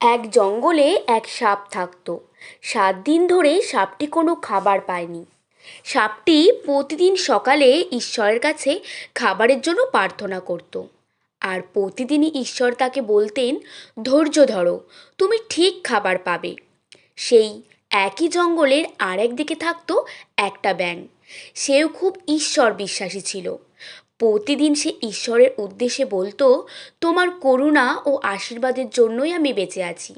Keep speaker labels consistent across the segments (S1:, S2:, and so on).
S1: এক জঙ্গলে এক সাপ থাকতো। সাত দিন ধরে সাপটি কোনো খাবার পায়নি। সাপটি প্রতিদিন সকালে ঈশ্বরের কাছে খাবারের জন্য প্রার্থনা করত। আর প্রতিদিনই ঈশ্বর তাকে বলতেন, ধৈর্য ধরো, তুমি ঠিক খাবার পাবে। সেই একই জঙ্গলের আরেক দিকে থাকতো একটা ব্যাঙ। সেও খুব ঈশ্বর বিশ্বাসী ছিল। প্রতিদিন সে ঈশ্বরের উদ্দেশ্যে বলতো, তোমার করুণা ও আশীর্বাদের জন্যই আমি বেঁচে আছি।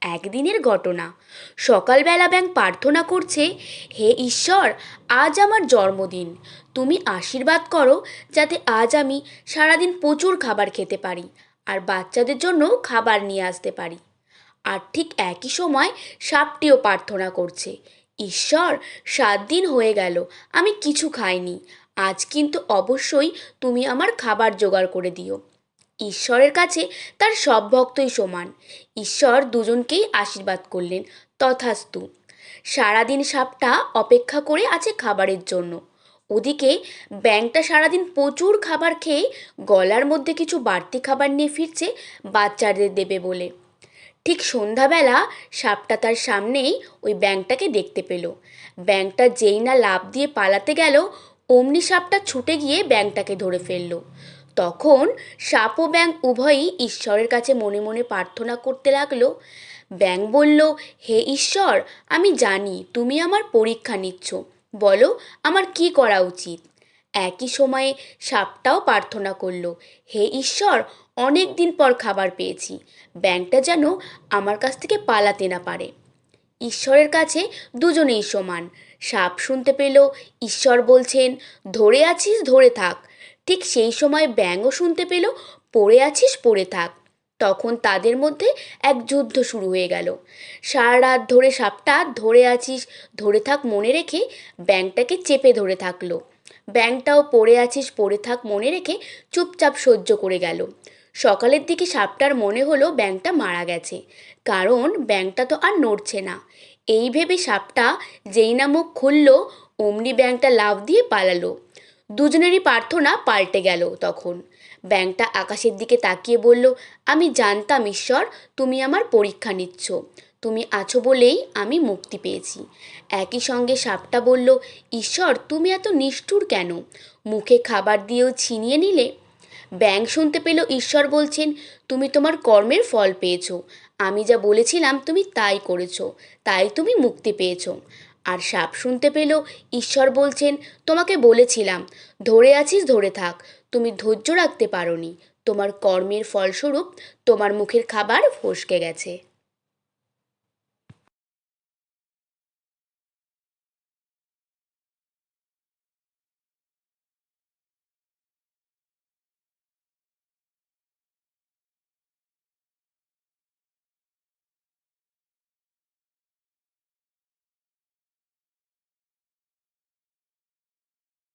S1: একদিনের ঘটনা। সকালবেলা ব্যাং প্রার্থনা করছে, হে ঈশ্বর, আজ আমার জন্মদিন। তুমি আশীর্বাদ করো যাতে আজ আমি সারাদিন প্রচুর খাবার খেতে পারি আর বাচ্চাদের জন্য খাবার নিয়ে আসতে পারি। আর ঠিক একই সময় সাপটিও প্রার্থনা করছে, ঈশ্বর, সাত দিন হয়ে গেল, আমি কিছু খাইনি। আজ কিন্তু অবশ্যই তুমি আমার খাবার জোগাড় করে দিও। ঈশ্বরের কাছে তার সব ভক্তই সমান। ঈশ্বর দুজনকেই আশীর্বাদ করলেন, তথাস্তু। সারাদিন সাপটা অপেক্ষা করে আছে খাবারের জন্য। ওদিকে ব্যাংকটা সারাদিন প্রচুর খাবার খেয়ে গলার মধ্যে কিছু বাড়তি খাবার নিয়ে ফিরছে বাচ্চাদের দেবে বলে। ঠিক সন্ধ্যাবেলা সাপটা তার সামনেই ওই ব্যাংকটাকে দেখতে পেল। ব্যাংকটা যেই না লাভ দিয়ে পালাতে গেল অমনি সাপটা ছুটে গিয়ে ব্যাংকটাকে ধরে ফেলল। তখন সাপ ও ব্যাং উভয়ই ঈশ্বরের কাছে মনে মনে প্রার্থনা করতে লাগল। ব্যাং বলল, হে ঈশ্বর, আমি জানি তুমি আমার পরীক্ষা নিচ্ছ। বলো, আমার কি করা উচিত? একই সময়ে সাপটাও প্রার্থনা করল, হে ঈশ্বর, অনেক দিন পর খাবার পেয়েছি। ব্যাংকটা যেন আমার কাছ থেকে পালাতে না পারে। ঈশ্বরের কাছে দুজনেই সমান। সাপ শুনতে পেল, ঈশ্বর বলছেন, ধরে আছিস, ধরে থাক। ঠিক সেই সময় ব্যাঙও শুনতে পেল, পড়ে আছিস, পড়ে থাক। তখন তাদের মধ্যে এক যুদ্ধ শুরু হয়ে গেল। সারা রাত ধরে সাপটা ধরে আছিস, ধরে থাক মনে রেখে ব্যাংকটাকে চেপে ধরে থাকল। ব্যাংকটাও পড়ে আছিস, পড়ে থাক মনে রেখে চুপচাপ সহ্য করে গেল। সকালের দিকে সাপটার মনে হলো ব্যাংকটা মারা গেছে। কারণ ব্যাংকটা তো আর নড়ছে না। এই ভেবে সাপটা যেই না মুখ খুলল, অমনি ব্যাংকটা লাভ দিয়ে পালালো। দুজনেরই প্রার্থনা পাল্টে গেল তখন। ব্যাংকটা আকাশের দিকে তাকিয়ে বলল, আমি জানতাম ঈশ্বর, তুমি আমার পরীক্ষা নিচ্ছ। তুমি আছো বলেই আমি মুক্তি পেয়েছি। একই সঙ্গে সাপটা বলল, ঈশ্বর, তুমি এত নিষ্ঠুর কেন? মুখে খাবার দিয়েও ছিনিয়ে নিলে? ব্যাং শুনতে পেল ঈশ্বর বলছেন, তুমি তোমার কর্মের ফল পেয়েছ। আমি যা বলেছিলাম তুমি তাই করেছ, তাই তুমি মুক্তি পেয়েছ। আর সাপ শুনতে পেল, ঈশ্বর বলছেন, তোমাকে বলেছিলাম, ধরে আছিস ধরে থাক, তুমি ধৈর্য রাখতে পারোনি, তোমার কর্মের ফলস্বরূপ তোমার মুখের খাবার ফসকে গেছে।